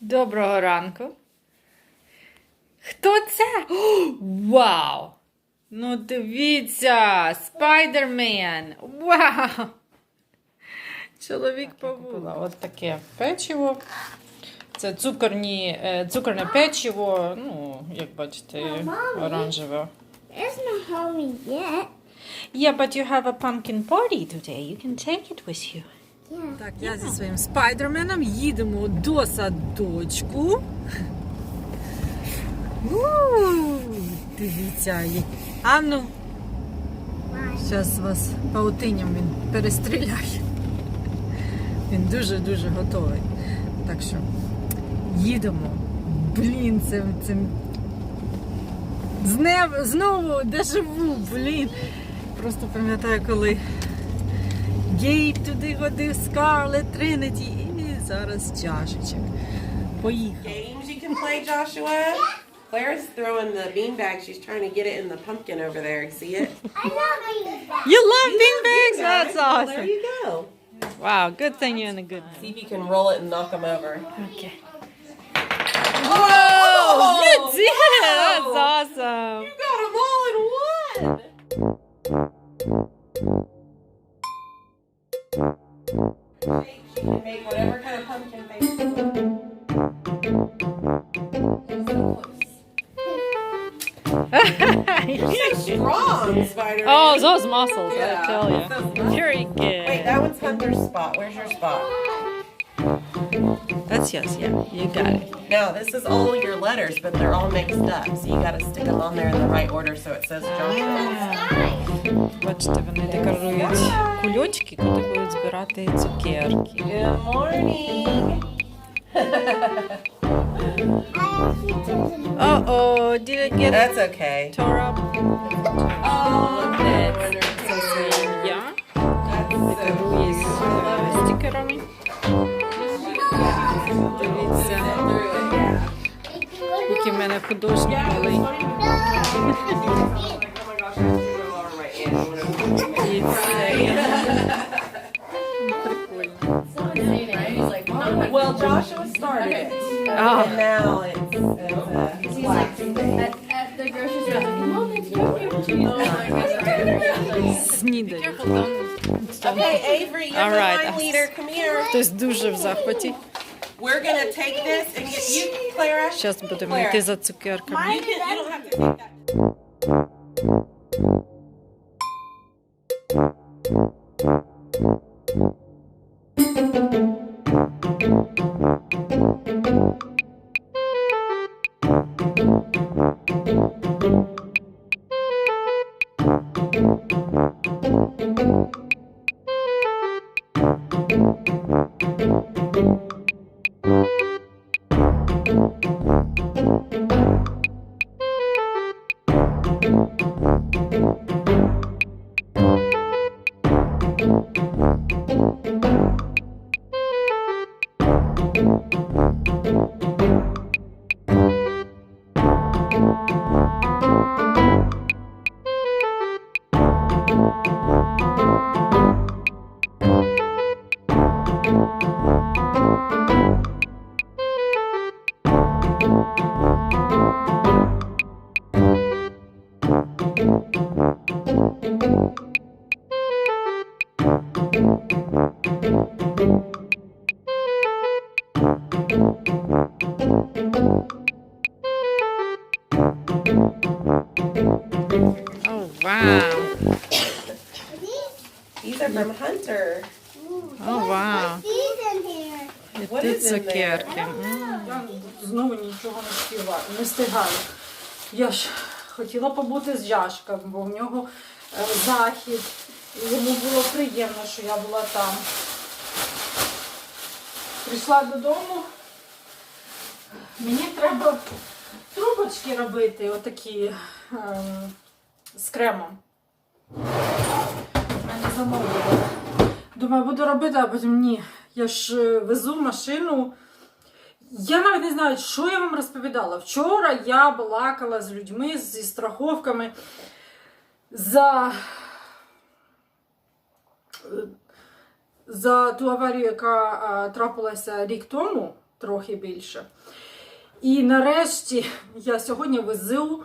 Доброго ранку. Хто це? О, вау! Ну дивіться! Спайдермен! Вау! Чоловік павула. От таке печиво. Це цукорні, е, цукорне печиво, ну, як бачите, оранжеве. Yet. Yeah, but you have a pumpkin party today. You can take it with you. Так, я зі своїм спайдерменом їдемо до садочку. У, Дивіться, як- а ну, Why? зараз вас паутиням він перестріляє. Він дуже-дуже готовий. Так що їдемо. Блін, це, це... Знев, знову дежаву, блін. Просто пам'ятаю, коли Гейб туди ходив, Скарлет, Тринеті і зараз чашечок. Поїхав. games you can play, Joshua? Claire's throwing the beanbag. She's trying to get it in the pumpkin over there. See it? I love beanbags. You love beanbags? That's Well, there awesome. you go. Wow, good thing you're in a good mood. See if you can roll it and knock them over. Okay. Whoa! You did it! That's Wow. awesome. You can make whatever kind of pumpkin face you want. You're strong, Spider. oh, those muscles, Yeah. I tell you. Those Very good. Wait, that one's Hunter's spot. Where's your spot? That's yours, yeah. You got it. No, this is all your letters, but they're all mixed up. So you gotta stick them on there in the right order so it says Joshua. Бачите, вони декорують кульочки, куди будуть збирати цукерки. Good morning. Did I get That's okay. tore up? Oh, Це свинья. Декорує з стікерами. Дивіться, який в мене художник малий. І це прикольно. Well, Joshua started it, А, and now it's, it's uh, black. At, at the grocery store, I was like, Mom, it's Joshua. Oh my gosh. снідаю. Okay, Avery, you're All the right. line leader. Come here. Хтось дуже в захваті. We're gonna take this and get you, Clara. Зараз будемо йти за цукерками. You can. You don't have to take that. No, no, no. Oh, wow. These are from Hunter. Oh, wow. These in here. І What тут is in there? цукерки. М. Я знову нічого не співаю, не встигаю. Я ж хотіла побути з Яшком, бо в нього е, захід. Йому було приємно, що я була там. Прийшла додому. Мені треба трубочки робити, отакі ем, з кремом. Мене замовили. Думаю, буду робити, а потім ні. Я ж е, везу машину. Я навіть не знаю, що я вам розповідала. Вчора я балакала з людьми зі страховками за, за ту аварію, яка трапилася рік тому. трохи більше. І нарешті я сьогодні везу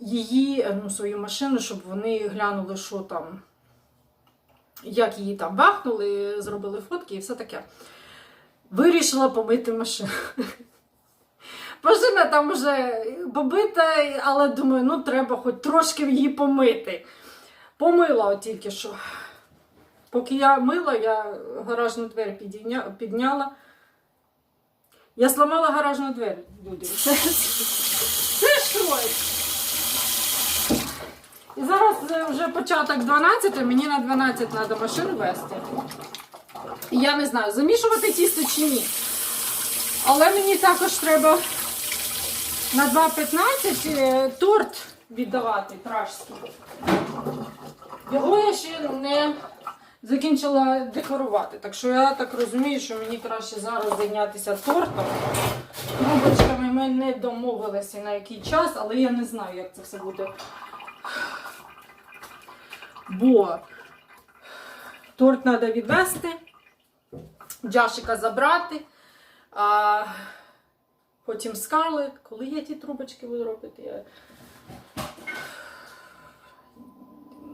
її, е, ну, свою машину, щоб вони глянули, що там, як її там бахнули, зробили фотки і все таке. Вирішила помити машину. Машина там вже побита, але думаю, ну треба хоч трошки її помити. Помила тільки що. Поки я мила, я гаражну двері підняла. Я зламала гаражну двері, люди. Це, це щось. І зараз вже початок 12, мені на 12 треба машину вести. Я не знаю, замішувати тісто чи ні. Але мені також треба на 2.15 е, торт віддавати пражський. Його я ще не закінчила декорувати. Так що я так розумію, що мені краще зараз зайнятися тортом. Трубочками ми не домовилися на який час, але я не знаю, як це все буде. Бо торт треба відвести, Джашика забрати. А потім скарлет. Коли я ті трубочки буду робити? Я...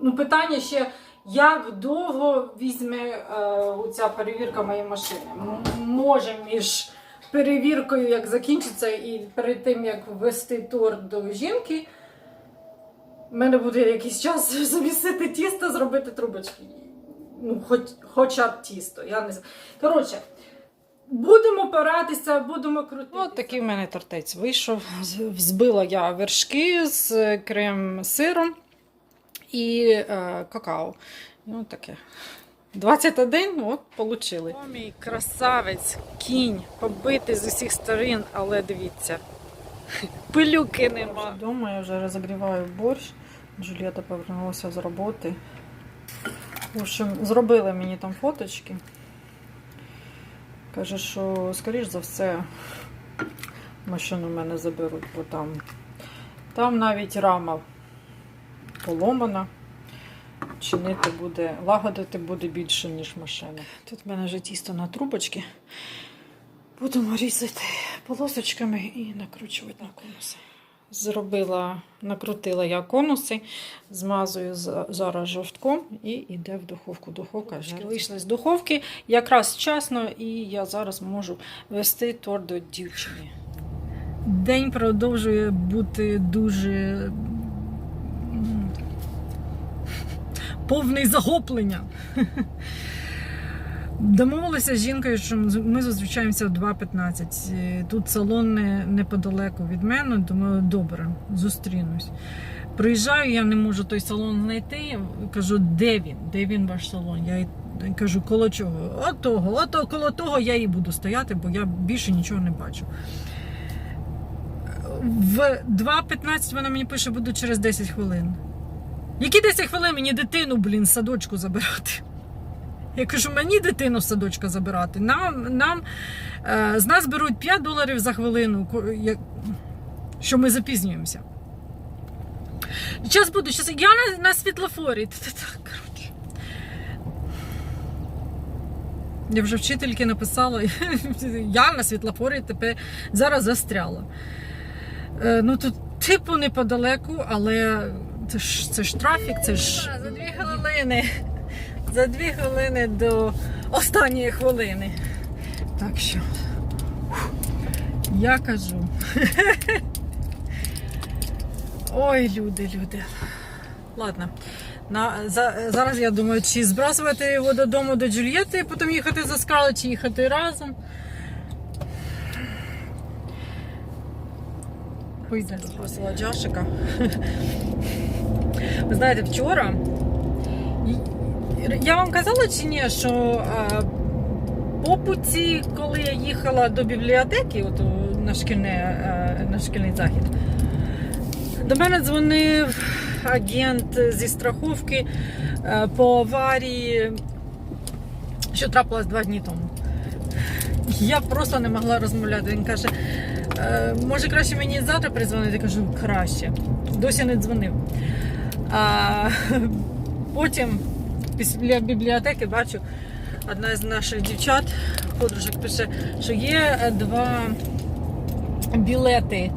Ну, питання ще, як довго візьме е, ця перевірка моєї машини? Може, між перевіркою, як закінчиться, і перед тим, як ввести торт до жінки, в мене буде якийсь час замісити тісто, зробити трубочки. Ну, хоч, хоча б тісто. Я не знаю. Коротше, будемо опиратися, будемо крутити. От такий в мене тортець вийшов. Взбила я вершки з крем-сиром і е, какао. Ну, таке. 21, от, получили. О, мій красавець, кінь, побитий з усіх сторін, але дивіться. Пилюки нема. Вдома я вже розігріваю борщ. Джулієта повернулася з роботи. В общем, зробили мені там фоточки. Каже, що, скоріш за все, машину в мене заберуть, бо там, там навіть рама поломана. Чинити буде, лагодити буде більше, ніж машина. Тут в мене вже тісто на трубочки. Будемо різати полосочками і накручувати на конуси. Зробила, накрутила я конуси, змазую зараз жовтком і йде в духовку. Духовка вже вийшла з духовки якраз вчасно, і я зараз можу вести торт до дівчини. День продовжує бути дуже м, повний захоплення. Домовилися з жінкою, що ми зустрічаємося в 2.15. Е, Тут салон не, неподалеку від мене. Думаю, добре, зустрінусь. Приїжджаю, я не можу той салон знайти. Кажу, де він? Де він ваш салон? Я кажу, коло чого? От того, ото коло того я і буду стояти, бо я більше нічого не бачу. В 2.15 вона мені пише, буду через 10 хвилин. Які 10 хвилин мені дитину, блін, садочку забирати? Я кажу, мені дитину з садочка забирати. Нам, нам, е, з нас беруть 5 доларів за хвилину, що ми запізнюємося. Час буду, час, я на, на світлофорі. Я вже вчительки написала, я на світлофорі тепер зараз застряла. Е, ну тут типу неподалеку, але це ж, це ж трафік, це ж за дві хвилини. За дві хвилини до останньої хвилини. Так що я кажу. Ой, люди, люди. Ладно. На, за, зараз я думаю, чи збрасувати його додому до Джульєти, потім їхати за Скарлет, чи їхати разом. Поїде, запросила Джашика. Знаєте, вчора я вам казала чи ні, що по путі, коли я їхала до бібліотеки, от на, шкільне, на шкільний захід, до мене дзвонив агент зі страховки по аварії, що трапилось два дні тому. Я просто не могла розмовляти. Він каже, «Е, може краще мені завтра призвонити? Я кажу, краще. Досі не дзвонив. А, потім після бібліотеки бачу, одна з наших дівчат, подружок, пише, що є два білети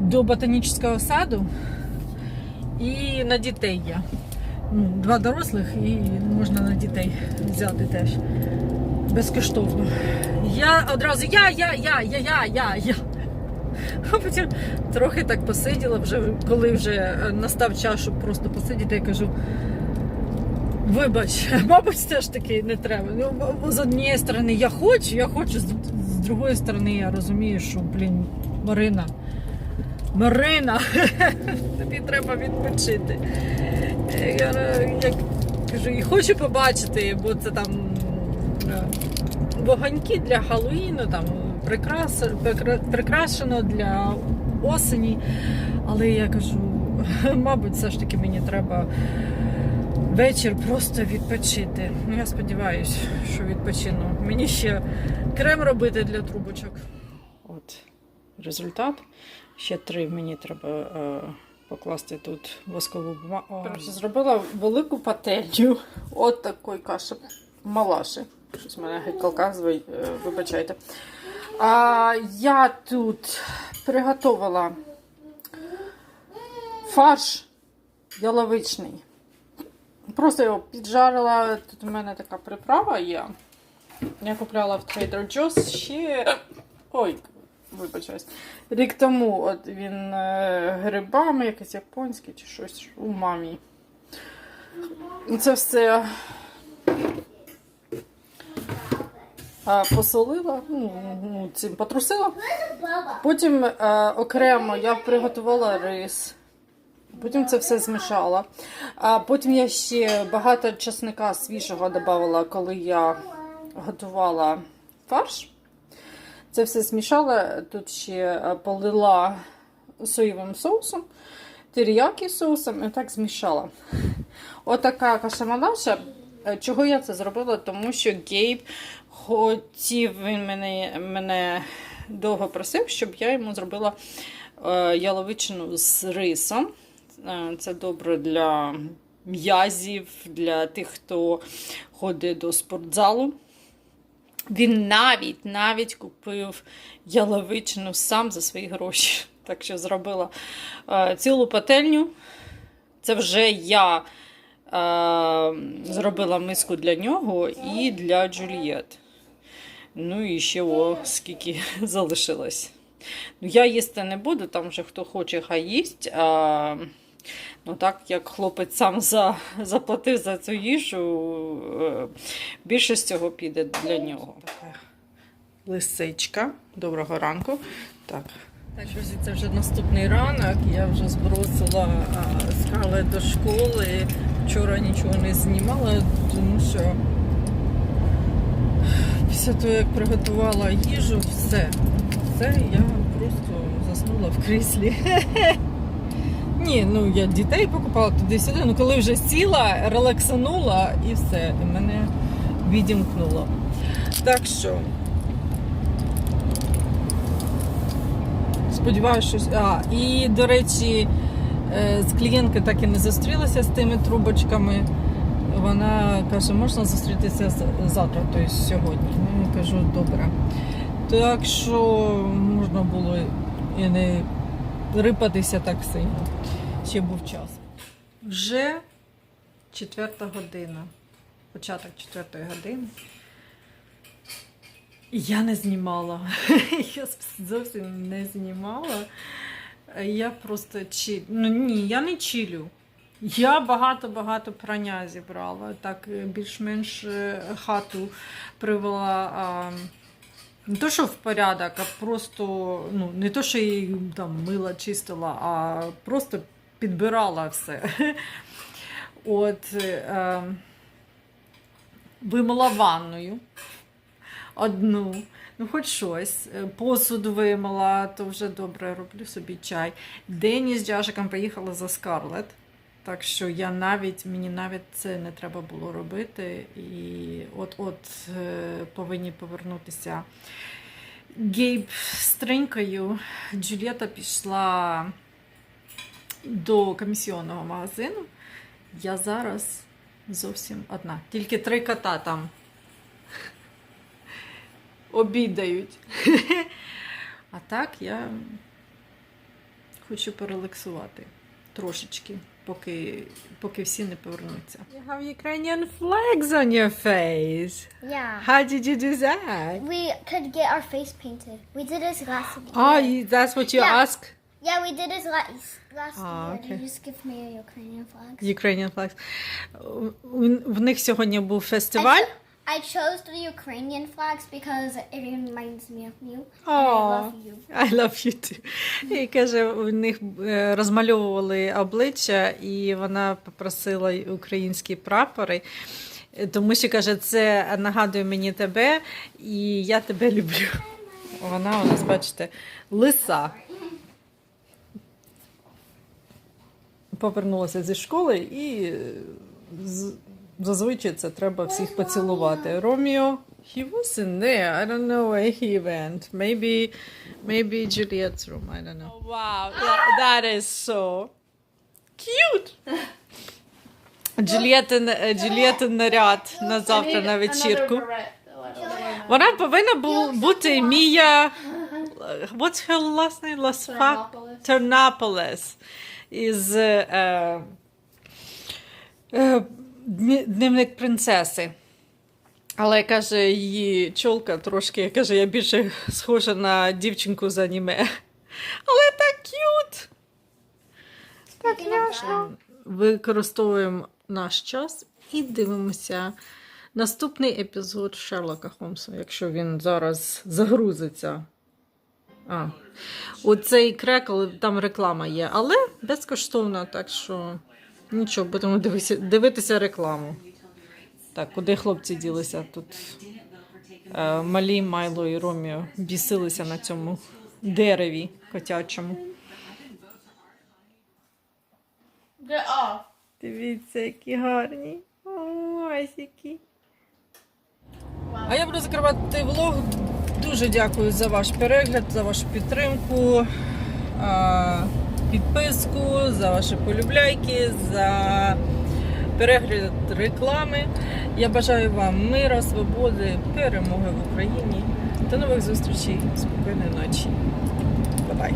до ботанічного саду і на дітей є. Ну, два дорослих і можна на дітей взяти теж. Безкоштовно. Я одразу я, я, я, я, я, я, я. А потім трохи так посиділа, вже, коли вже е, настав час, щоб просто посидіти, я кажу. Вибач, мабуть, все ж таки не треба. Ну, з однієї сторони я хочу, я хочу, з, з другої сторони я розумію, що, блін, Марина. Марина, тобі треба відпочити. Я, е, кажу, і хочу побачити, бо це там е, вогоньки для Халлоїну, там прикрас, прикра- прикрашено для осені. Але я кажу, мабуть, все ж таки мені треба вечір просто відпочити. Ну, я сподіваюся, що відпочину. Мені ще крем робити для трубочок. От результат. Ще три мені треба е, покласти тут воскову бумагу. Коротше, зробила велику пательню. От такої каші малаші. Щось мене звий, е, вибачайте. А, я тут приготувала фарш яловичний. Просто його піджарила. Тут у мене така приправа є. Я купляла в Trader Joe's ще. Ой, вибачаюсь. Рік тому от він е, грибами, якийсь японський чи щось у мамі. Це все е, посолила, ну, ну, цим потрусила. Потім е, окремо я приготувала рис. Потім це все змішала. А потім я ще багато чесника свіжого додавала, коли я готувала фарш. Це все змішала. Тут ще е, полила соєвим соусом, теріякі соусом і так змішала. Отака каша-малаша. Е, Чого я це зробила? Тому що Гейб хотів, він мене, мене довго просив, щоб я йому зробила е, яловичину з рисом. Е, Це добре для м'язів, для тих, хто ходить до спортзалу. Він навіть навіть купив яловичину сам за свої гроші. Так що зробила е, цілу пательню. Це вже я е, зробила миску для нього і для Джулієт. Ну і ще о, скільки залишилось. Ну, я їсти не буду, там вже хто хоче, хай їсть. А, ну так як хлопець сам за, заплатив за цю їжу, е, більше з цього піде для нього. Лисичка. Доброго ранку. Так. Так, друзі, це вже наступний ранок. Я вже збросила скали до школи. Вчора нічого не знімала, тому що після того, як приготувала їжу, все. Все, я просто заснула в кріслі. Ні, ну я дітей покупала туди-сюди, ну коли вже сіла, релаксанула і все, і мене відімкнуло. Так що. Сподіваюся, що. А, і, до речі, е, з клієнткою так і не зустрілася з тими трубочками. Вона каже, можна зустрітися завтра, тобто сьогодні. Ну, я кажу, добре. Так що можна було і не рипатися так сильно. Ще був час. Вже четверта година. Початок четвертої години. Я не знімала. Я зовсім не знімала. Я просто чилю. Ну ні, я не чилю. Я багато-багато прання зібрала. Так е, більш-менш е, хату привела. А, не то, що в порядок, а просто, ну, не то, що її там мила, чистила, а просто підбирала все. От е, вимила ванною одну. Ну, хоч щось. Е, Посуд вимила, то вже добре роблю собі чай. Дені з Джашиком поїхала за Скарлет. Так що я навіть, мені навіть це не треба було робити. І от-от е, повинні повернутися. Гейб з тринькою. Джульєта пішла до комісіонного магазину. Я зараз зовсім одна. Тільки три кота там обідають. А так я хочу перелексувати трошечки, поки, поки всі не повернуться. You have Ukrainian flags on your face. Yeah. How did you do that? We could get our face painted. We did this last year. Oh, you- that's what you Yeah. ask? Yeah, we did this last last Ah, year. okay. You just give me a Ukrainian flags. Ukrainian flags. У- В них сьогодні був фестиваль. I chose the Ukrainian flags because it reminds me of you. And I love you. I love you too. І каже, у них е, розмальовували обличчя, і вона попросила й українські прапори. Е, Тому що каже, це нагадує мені тебе, і я тебе люблю. Вона у нас, бачите, лиса. Повернулася зі школи і з- зазвичай це треба всіх поцілувати. Ромео, he wasn't there. I don't know where he went. Maybe, maybe Juliet's room. I don't know. Oh, wow, that, that is so cute. Джульєтин, Джульєтин наряд на завтра на вечірку. Вона повинна бу- бути Мія. What's her last name? Las Тернополес. Із е, е, дневник принцеси. Але каже, її чолка трошки каже, я більше схожа на дівчинку з аніме. Але так к'ют! Так няшно. Використовуємо наш час і дивимося наступний епізод Шерлока Холмса, якщо він зараз загрузиться. А, оцей крекл, там реклама є, але безкоштовно, так що нічого, будемо дивися- дивитися рекламу. Так, куди хлопці ділися? Тут е, малі Майло і Роміо бісилися на цьому дереві котячому. Дивіться, які гарні. Ось які. А я буду закривати влог. Дуже дякую за ваш перегляд, за вашу підтримку, а, підписку, за ваші полюбляйки, за перегляд реклами. Я бажаю вам мира, свободи, перемоги в Україні. До нових зустрічей. Спокійної ночі. Бай-бай.